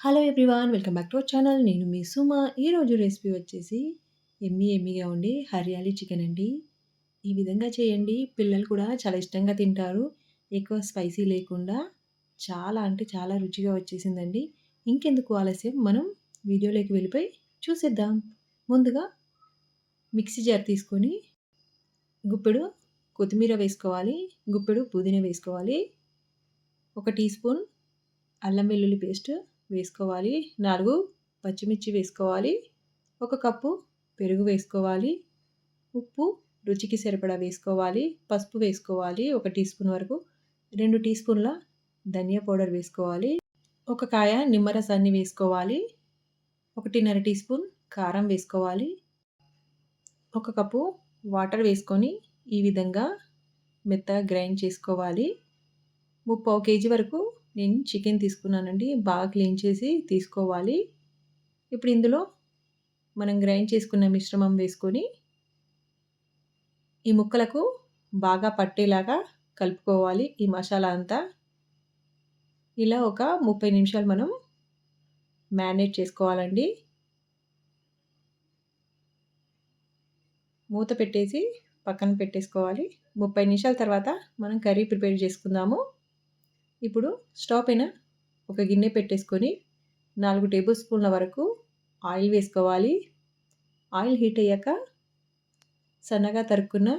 Hello everyone welcome back to our channel నేను మీ సుమ. ఈరోజు రెసిపీ వచ్చేసి ఎమ్మి ఎమ్మిగా ఉండి హరియాలి చికెన్ అండి. ఈ విధంగా చేయండి. పిల్లలు కూడా చాలా ఇష్టంగా తింటారు. ఎక్కువ స్పైసీ లేకుండా చాలా అంటే చాలా రుచిగా వచ్చేసిందండి. ఇంకెందుకు ఆలస్యం? మనం వీడియోలోకి వెళ్ళిపోయి చూసేద్దాం. ముందుగా మిక్సీ జార్ తీసుకొని గుప్పెడు కొత్తిమీర వేసుకోవాలి. గుప్పెడు పుదీనా వేసుకోవాలి. ఒక టీ స్పూన్ అల్లం వెల్లుల్లి పేస్ట్ వేసుకోవాలి. నాలుగు పచ్చిమిర్చి వేసుకోవాలి. ఒక కప్పు పెరుగు వేసుకోవాలి. ఉప్పు రుచికి సరిపడా వేసుకోవాలి. పసుపు వేసుకోవాలి. ఒక టీ స్పూన్ వరకు. రెండు టీ స్పూన్ల ధనియా పౌడర్ వేసుకోవాలి. ఒక కాయ నిమ్మరసాన్ని వేసుకోవాలి. ఒకటిన్నర టీ స్పూన్ కారం వేసుకోవాలి. ఒక కప్పు వాటర్ వేసుకొని ఈ విధంగా మెత్తగా గ్రైండ్ చేసుకోవాలి. ముప్పావు కేజీ వరకు నేను చికెన్ తీసుకున్నానండి బాగా క్లీన్ చేసి తీసుకోవాలి. ఇప్పుడు ఇందులో మనం గ్రైండ్ చేసుకున్న మిశ్రమం వేసుకొని ఈ ముక్కలకు బాగా పట్టేలాగా కలుపుకోవాలి ఈ మసాలా అంతా. ఇలా ఒక ముప్పై నిమిషాలు మనం మ్యారినేట్ చేసుకోవాలండి. మూత పెట్టేసి పక్కన పెట్టేసుకోవాలి. ముప్పై నిమిషాల తర్వాత మనం కర్రీ ప్రిపేర్ చేసుకుందాము. ఇప్పుడు స్టవ్ పైన ఒక గిన్నె పెట్టేసుకొని నాలుగు టేబుల్ స్పూన్ల వరకు ఆయిల్ వేసుకోవాలి. ఆయిల్ హీట్ అయ్యాక సన్నగా తరుక్కున్న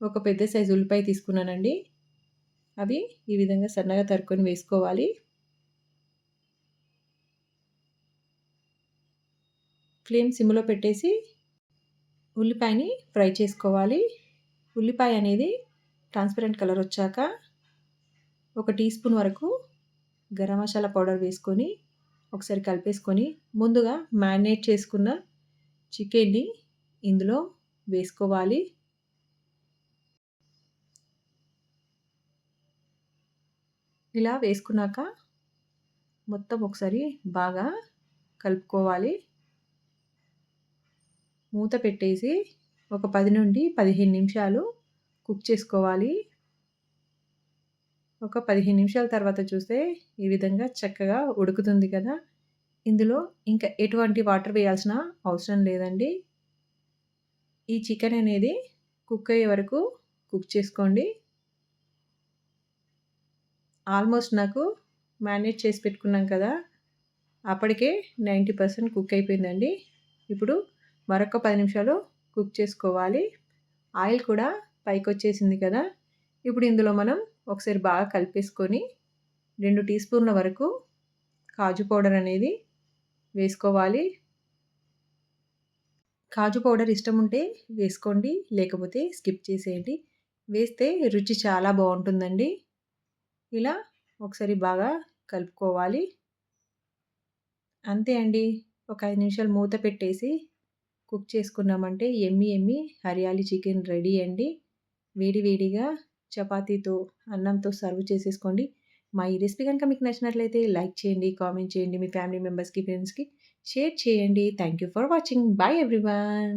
ఒక పెద్ద సైజు ఉల్లిపాయ తీసుకున్నానండి. అవి ఈ విధంగా సన్నగా తరుక్కొని వేసుకోవాలి. ఫ్లేమ్ సిమ్లో పెట్టేసి ఉల్లిపాయని ఫ్రై చేసుకోవాలి. ఉల్లిపాయ అనేది ట్రాన్స్పరెంట్ కలర్ వచ్చాక ఒక టీ స్పూన్ వరకు గరం మసాలా పౌడర్ వేసుకొని ఒకసారి కలిపేసుకొని ముందుగా మ్యారినేట్ చేసుకున్న చికెన్ని ఇందులో వేసుకోవాలి. ఇలా వేసుకున్నాక మొత్తం ఒకసారి బాగా కలుపుకోవాలి. మూత పెట్టేసి ఒక పది నుండి పదిహేను నిమిషాలు కుక్ చేసుకోవాలి. ఒక పదిహేను నిమిషాల తర్వాత చూస్తే ఈ విధంగా చక్కగా ఉడుకుతుంది కదా. ఇందులో ఇంకా ఎటువంటి వాటర్ వేయాల్సిన అవసరం లేదండి. ఈ చికెన్ అనేది కుక్ అయ్యే వరకు కుక్ చేసుకోండి. ఆల్మోస్ట్ నాకు మ్యారినేట్ చేసి పెట్టుకున్నాం కదా. అప్పటికే నైంటీ పర్సెంట్ కుక్ అయిపోయిందండి. ఇప్పుడు మరొక పది నిమిషాలు కుక్ చేసుకోవాలి. ఆయిల్ కూడా పైకి వచ్చేసింది కదా. ఇప్పుడు ఇందులో మనం ఒకసారి బాగా కలిపేసుకొని రెండు టీ స్పూన్ల వరకు కాజు పౌడర్ అనేది వేసుకోవాలి. కాజు పౌడర్ ఇష్టం ఉంటే వేసుకోండి లేకపోతే స్కిప్ చేసేయండి. వేస్తే రుచి చాలా బాగుంటుందండి. ఇలా ఒకసారి బాగా కలుపుకోవాలి. అంతే అండి. ఒక ఐదు నిమిషాలు మూత పెట్టేసి కుక్ చేసుకున్నామంటే yummy yummy hariyali chicken ready అండి. వేడి వేడిగా చపాతీతో అన్నంతో సర్వ్ చేసేసుకోండి. మా ఈ రెసిపీ కనుక మీకు నచ్చినట్లయితే లైక్ చేయండి కామెంట్ చేయండి మీ ఫ్యామిలీ మెంబర్స్కి ఫ్రెండ్స్కి షేర్ చేయండి. Thank you for watching. Bye everyone.